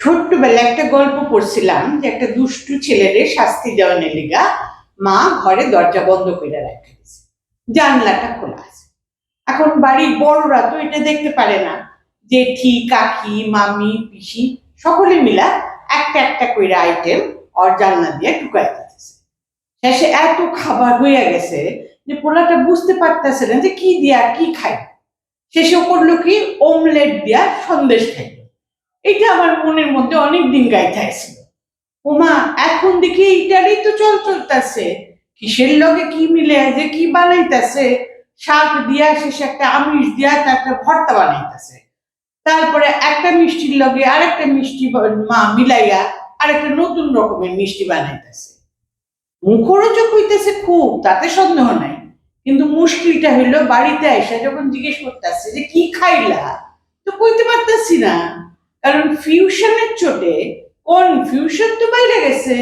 ছোট্টবেলা একটা গল্প পড়ছিলাম যে একটা দুষ্টু ছেলেরে শাস্তি দেওয়ানের লিগা মা ঘরে দরজা বন্ধ করে রাখে। জানলাটা খোলা আছে। এখন বাড়ির বড়রা তো এটা দেখতে পারে না। জেঠি, কাকি, মামি, পিসি সকলে মিলা একটা একটা করে আইটেম ওর জানলা দিয়ে ঢুকাই দিতেছে। শেষে এত খাবার হয়ে গেছে যে পোলাটা বুঝতে পারতেছে না যে কি দিয়া, কি খাই শেষে করল কি ওমলেট দিয়া সন্দেশ খাইল এটা আমার মনের মধ্যে অনেক দিন গাইতে আসছিল ওমা, এখন দেখি এইটারই তো চল চলতেছে। কিসের লগে কি মিলে, যে কি বানাইতেছে? শাক দিয়া শেষে একটা আমিষ দিয়া তারপরে ভর্তা বানাইতেছে। তারপরে একটা মিষ্টির লগে আরেকটা মিষ্টি মা মিলাইয়া আরেকটা নতুন রকমের মিষ্টি বানাইতেছে। মুখরোচক হইতেছে খুব, তাতে সন্দেহ নাই। কিন্তু মুশকিলটা হইল বাড়িতে এসে যখন জিজ্ঞেস করতেছে যে কি খাইলা? তো কইতে পারতেছি না। কারণ ফিউশনের চোটে কোন ফিউশন তো বাইরে গেছে।